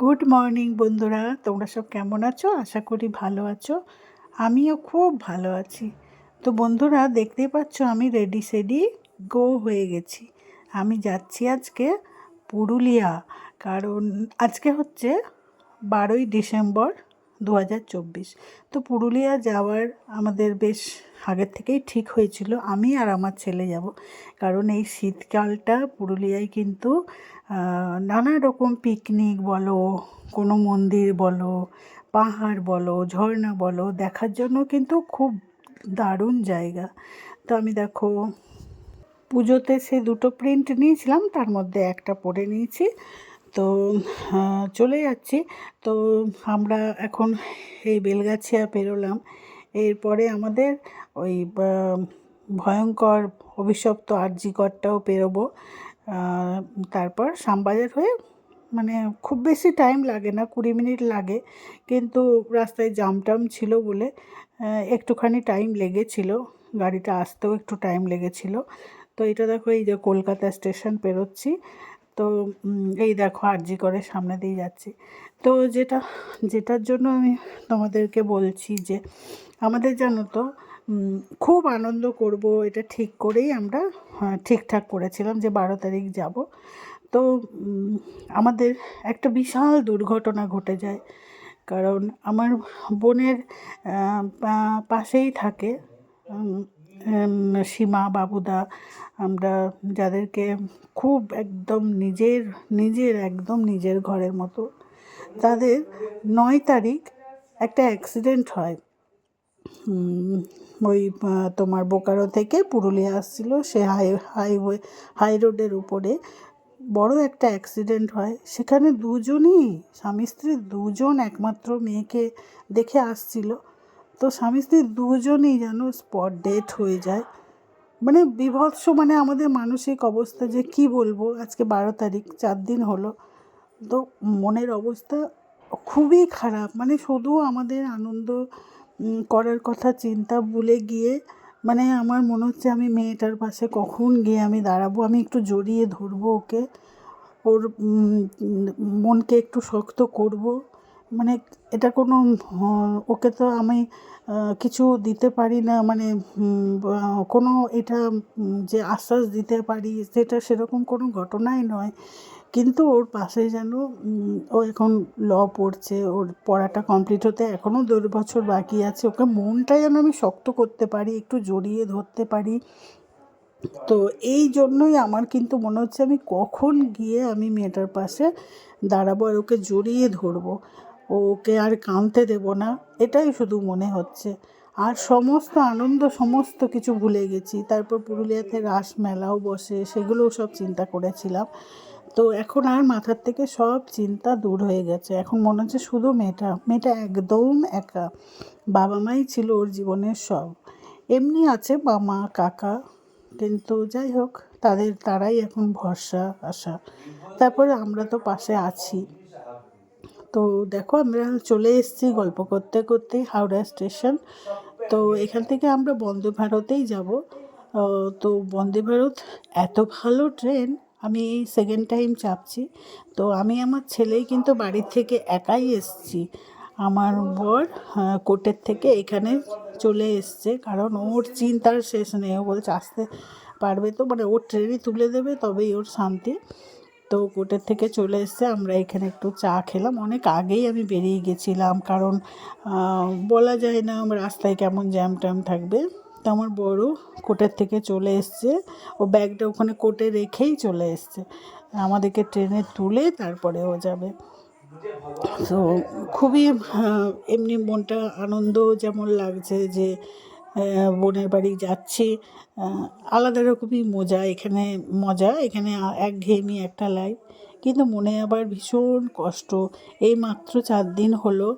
Good morning বন্ধুরা। তোমরা সব কেমন আছো? আশা করি ভালো আছো। আমিও খুব ভালো আছি। তো বন্ধুরা, দেখতেই পাচ্ছ আমি রেডি সেডি গো হয়ে গেছি। আমি যাচ্ছি আজকে পুরুলিয়া। কারণ আজকে হচ্ছে বারোই ডিসেম্বর। দু হাজার চব্বিশ। তো পুরুলিয়া যাওয়ার আমাদের বেশ আগের থেকেই ঠিক হয়েছিল, আমি আর আমার ছেলে যাব। কারণ এই শীতকালটা পুরুলিয়ায় কিন্তু নানা রকম পিকনিক বলো, কোনো মন্দির বলো, পাহাড় বলো, ঝর্ণা বলো, দেখার জন্য কিন্তু খুব দারুণ জায়গা। তো আমি দেখো, পুজোতে সে দুটো প্রিন্ট নিয়েছিলাম, তার মধ্যে একটা পরে নিয়েছি। তো চলে যাচ্ছি। তো, আমরা এখন এই বেলগাছিয়া পেরোলাম এরপরে আমাদের ওই ভয়ঙ্কর অভিশপ্ত আরজিকরটাও পেরোবো তারপর শ্যামবাজার হয়ে মানে খুব বেশি টাইম লাগে না, কুড়ি মিনিট লাগে। কিন্তু রাস্তায় জাম টাম ছিল বলে একটুখানি টাইম লেগেছিল। গাড়িটা আসতেও একটু টাইম লেগেছিল। তো এটা দেখো এই যে কলকাতা স্টেশন পেরোচ্ছি তো এই দেখো আরজি করে সামনে দিয়ে যাচ্ছি। তো যেটা যেটার জন্য আমি তোমাদেরকে বলছি যে আমাদের জানো তো খুব আনন্দ করব এটা ঠিক করেই আমরা হ্যাঁ, ঠিকঠাক করেছিলাম যে বারো তারিখ যাব। তো আমাদের একটা বিশাল দুর্ঘটনা ঘটে যায়। কারণ আমার বোনের পাশেই থাকে সীমা, বাবুদা, আমরা যাদেরকে খুব একদম নিজের নিজের, একদম নিজের ঘরের মতো। তাদের নয় তারিখ একটা অ্যাক্সিডেন্ট হয়। ওই তোমার বোকারো থেকে পুরুলিয়া আসছিল, সে হাই হাইওয়ে হাই রোডের উপরে। বড় একটা অ্যাক্সিডেন্ট হয়। সেখানে দুজনই স্বামী স্ত্রী, দুজন একমাত্র মেয়েকে দেখে আসছিল। তো স্বামী স্ত্রী দুজনই যেন স্পট ডেট হয়ে যায়। মানে বিভৎস মানে আমাদের মানসিক অবস্থা যে কি বলব, আজকে বারো তারিখ, চার দিন হলো। তো মনের অবস্থা খুবই খারাপ। মানে শুধু আমাদের আনন্দ করার কথা চিন্তা ভুলে গিয়ে মানে আমার মনে হচ্ছে আমি মেয়েটার পাশে কখন গিয়ে আমি দাঁড়াবো, আমি একটু জড়িয়ে ধরবো ওকে। ওর মনকে একটু শক্ত করব। মানে এটা কোনো ওকে তো আমি কিছু দিতে পারি না মানে কোনো এটা যে আশ্বাস দিতে পারি, সেটা সেরকম কোনো ঘটনাই নয়। কিন্তু ওর পাশে যেন ও এখন ল পড়ছে, ওর পড়াটা কমপ্লিট হতে এখনও দেড় বছর বাকি আছে, ওকে মনটা যেন আমি শক্ত করতে পারি, একটু জড়িয়ে ধরতে পারি। তো এই জন্যই আমার কিন্তু মনে হচ্ছে আমি কখন গিয়ে আমি মেয়েটার পাশে দাঁড়াবো আর ওকে জড়িয়ে ধরবো। ওকে আর কাঁদতে দেবো না, এটাই শুধু মনে হচ্ছে। আর সমস্ত আনন্দ, সমস্ত কিছু ভুলে গেছি। তারপর পুরুলিয়াতে রাস মেলাও বসে, সেগুলোও সব চিন্তা করেছিলাম। তো এখন আর মাথার থেকে সব চিন্তা দূর হয়ে গেছে। এখন মনে হচ্ছে শুধু মেয়েটা মেয়েটা একদম একা। বাবা মাই ছিল ওর জীবনের সব। এমনি আছে মামা, কাকা, কিন্তু যাই হোক, তাদের, তারাই এখন ভরসা, আশা। তারপরে আমরা তো পাশে আছি। তো দেখো আমরা চলে এসেছি গল্প করতে করতে হাওড়া স্টেশন। তো এখান থেকে আমরা বন্দে ভারতেই যাব। তো বন্দে ভারত এত ভালো ট্রেন আমি এই সেকেন্ড টাইম চাপছি। তো আমি আমার ছেলেই কিন্তু বাড়ির থেকে একাই এসছি। আমার বর আহ, কোর্টের থেকে এখানে চলে এসছে কারণ ওর চিন্তার শেষ নেই। ও বলছে আসতে পারবে তো? মানে ওর ট্রেনে তুলে দেবে তবেই ওর শান্তি। তো কোর্টের থেকে চলে এসছে আমরা এখানে একটু চা খেলাম। অনেক আগেই আমি বেরিয়ে গেছিলাম, কারণ বলা যায় না রাস্তায় কেমন জ্যাম ট্যাম থাকবে। তো আমার বড় কোর্টের থেকে চলে এসছে। ও ব্যাগটা ওখানে কোর্টে রেখেই চলে এসছে। আমাদেরকে ট্রেনে তুলে তারপরে ও যাবে। তো খুবই এমনি মনটা আনন্দ যেমন লাগছে যে বোনের বাড়ি যাচ্ছে। আলাদা রকমই মজা, এখানে মজা, এখানে এক একঘেয়েমি একটা লাইফ কিন্তু মনে আবার ভীষণ কষ্ট। এই মাত্র চার দিন হলো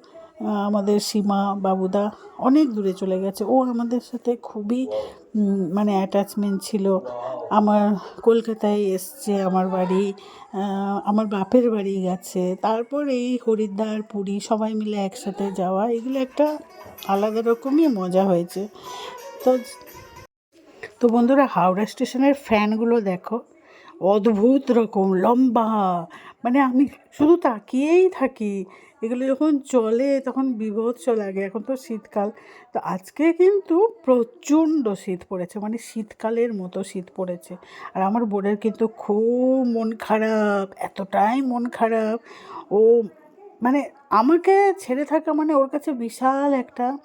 আমাদের সীমা বাবুদা অনেক দূরে চলে গেছে। ও আমাদের সাথে খুবই মানে অ্যাটাচমেন্ট ছিল। আমার কলকাতায় এসছে, আমার বাড়ি আমার বাপের বাড়ি গেছে। তারপর এই হরিদ্বার, পুরী সবাই মিলে একসাথে যাওয়া, এগুলো একটা আলাদা রকমই মজা হয়েছে। তো তো বন্ধুরা, হাওড়া স্টেশনের ফ্যানগুলো দেখো, অদ্ভুত রকম, লম্বা। মানে আমি শুধু তাকিয়েই থাকি এগুলো যখন চলে, তখন বিভৎস লাগে। এখন তো শীতকাল। তো আজকে কিন্তু প্রচণ্ড শীত পড়েছে। মানে শীতকালের মতো শীত পড়েছে। আর আমার বোনের কিন্তু খুব মন খারাপ, এতটাই মন খারাপ। ও মানে আমাকে ছেড়ে থাকা মানে ওর কাছে বিশাল একটা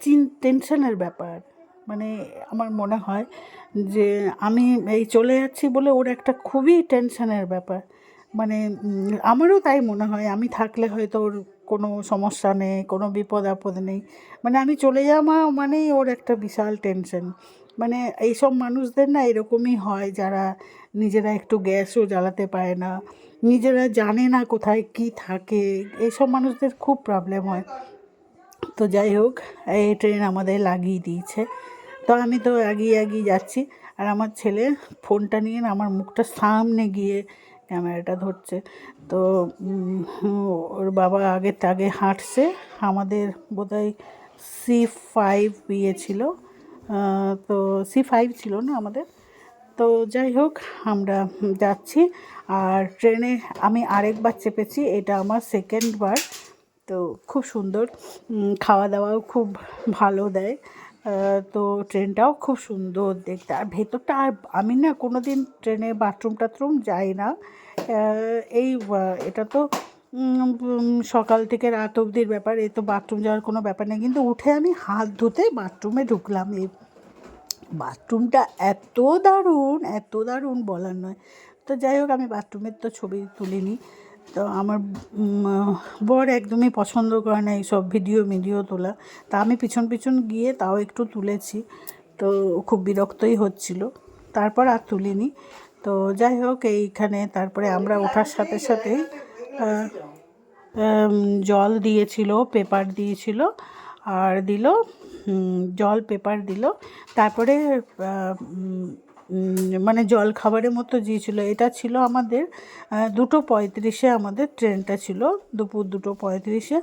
চিন, টেনশনের ব্যাপার। মানে আমার মনে হয় যে আমি এই চলে যাচ্ছি বলে ওর একটা খুবই টেনশনের ব্যাপার। মানে আমারও তাই মনে হয়। আমি থাকলে হয়তো ওর কোনো সমস্যা নেই, কোনো বিপদ আপদ নেই। মানে আমি চলে যাওয়া মানেই ওর একটা বিশাল টেনশন মানে এইসব মানুষদের না এরকমই হয় যারা নিজেরা একটু গ্যাসও জ্বালাতে পারে না, নিজেরা জানে না কোথায় কি থাকে। এইসব মানুষদের খুব প্রবলেম হয়। তো যাই হোক এই ট্রেন আমাদের লাগিয়ে দিয়েছে। তো আমি তো এগিয়ে এগিয়ে যাচ্ছি। আর আমার ছেলে ফোনটা নিয়ে আমার মুখটা সামনে গিয়ে ক্যামেরাটা ধরছে। তো ওর বাবা আগে আগে হাঁটছে। আমাদের বোধহয় সি ফাইভ বিয়ে ছিল। তো সি ফাইভ ছিল না আমাদের। তো যাই হোক, আমরা যাচ্ছি। আর ট্রেনে আমি আরেকবার চেপেছি। এটা আমার সেকেন্ড বার। তো খুব সুন্দর। খাওয়া দাওয়াও খুব ভালো দেয়। তো ট্রেনটাও খুব সুন্দর দেখতে। আর ভেতরটা আর আমি না কোনো দিন ট্রেনে বাথরুম টাথরুম যাই না। এই এটা তো সকাল থেকে রাত অবধির ব্যাপার এ তো বাথরুম যাওয়ার কোনো ব্যাপার নেই। কিন্তু উঠে আমি হাত ধুতে বাথরুমে ঢুকলাম। এই বাথরুমটা এত দারুণ এত দারুণ বলার নয়। তো যাই হোক, আমি বাথরুমের তো ছবি তুলিনি। তো আমার বর একদমই পছন্দ করে না এইসব ভিডিও ভিডিও তোলা। তা আমি পিছন পিছন গিয়ে তাও একটু তুলেছি, তো খুব বিরক্তই হচ্ছিল। তারপর আর তুলিনি। তো যাই হোক, এইখানে তারপরে আমরা ওঠার সাথে সাথেই জল দিয়েছিল, পেপার দিয়েছিল, আর দিল জল পেপার দিল। তারপরে মানে জল খাবারের মতো দিয়েছিল। এটা ছিল আমাদের দুটো পঁয়ত্রিশে আমাদের ট্রেনটা ছিল, দুপুর দুটো পঁয়ত্রিশে।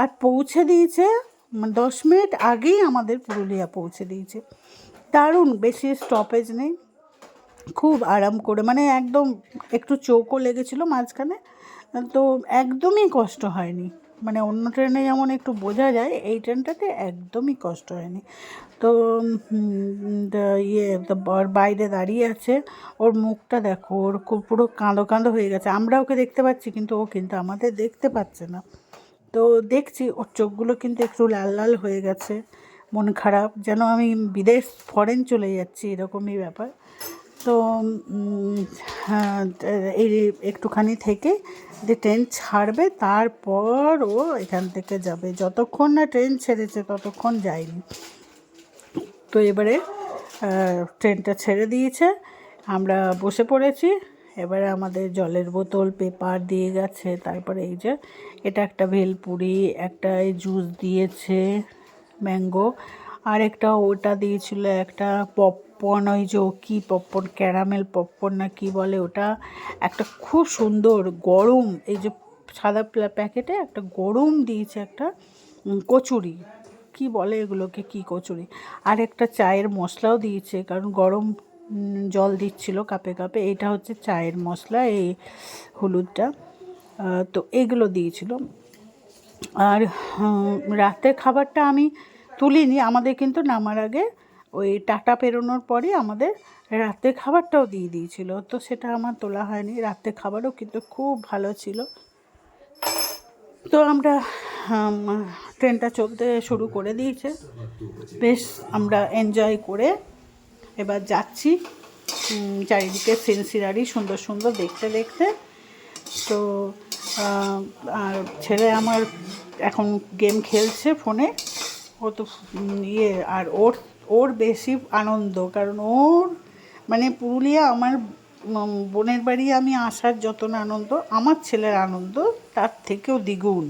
আর পৌঁছে দিয়েছে মানে দশ মিনিট আগেই আমাদের পুরুলিয়া পৌঁছে দিয়েছে। দারুণ, বেশি স্টপেজ নেই। খুব আরাম করে মানে একদম একটু চৌকো লেগেছিলো মাঝখানে, তো একদমই কষ্ট হয়নি। মানে অন্য ট্রেনে যেমন একটু বোঝা যায়, এই ট্রেনটাতে একদমই কষ্ট হয়নি। তো ইয়ে বর বাইরে দাঁড়িয়ে আছে, ওর মুখটা দেখো, ওর পুরো কাঁদো কাঁদো হয়ে গেছে। আমরা ওকে দেখতে পাচ্ছি, কিন্তু ও কিন্তু আমাদের দেখতে পাচ্ছে না। তো দেখছি, ওর চোখগুলো কিন্তু একটু লাল লাল হয়ে গেছে, মন খারাপ, যেন আমি বিদেশ, ফরেন চলে যাচ্ছি, এরকমই ব্যাপার। তো হ্যাঁ, এই একটুখানি থেকে যে ট্রেন ছাড়বে তারপর ও এখান থেকে যাবে। যতক্ষণ না ট্রেন ছেড়েছে ততক্ষণ যায়নি। তো এবারে ট্রেনটা ছেড়ে দিয়েছে। আমরা বসে পড়েছি। এবারে আমাদের জলের বোতল পেপার দিয়ে গেছে। তারপরে এই যে এটা একটা ভেলপুরি একটা এই জুস দিয়েছে ম্যাঙ্গো আর একটা ওটা দিয়েছিল একটা পপকর্ন ওই যে কী পপকর্ন ক্যারামেল পপকর্ন না কী বলে ওটা, একটা খুব সুন্দর গরম, এই যে সাদা প্যাকেটে একটা গরম দিয়েছে একটা কচুরি। কি বলে এগুলোকে, কি কচুরি? আর একটা চায়ের মশলাও দিয়েছে, কারণ গরম জল দিচ্ছিল কাপে কাপে, এটা হচ্ছে চায়ের মশলা, এই হলুদটা তো এগুলো দিয়েছিল। আর রাতের খাবারটা আমি তুলিনি, আমাদের কিন্তু নামার আগে ওই টাটা পেরোনোর পরে আমাদের রাতের খাবারটাও দিয়ে দিয়েছিল। তো সেটা আমার তোলা হয়নি রাতের খাবারও কিন্তু খুব ভালো ছিল। তো আমরা ট্রেনটা চলতে শুরু করে দিয়েছে। বেশ আমরা এনজয় করে এবার যাচ্ছি চারিদিকে সিনসিনারি সুন্দর সুন্দর দেখতে দেখতে। তো আর ছেলে আমার এখন গেম খেলছে ফোনে। ও তো ইয়ে আর ওর ওর বেশি আনন্দ, কারণ ওর মানে পুরুলিয়া আমার বোনের বাড়ি আমি আসার যত আনন্দ, আমার ছেলের আনন্দ তার থেকেও দ্বিগুণ।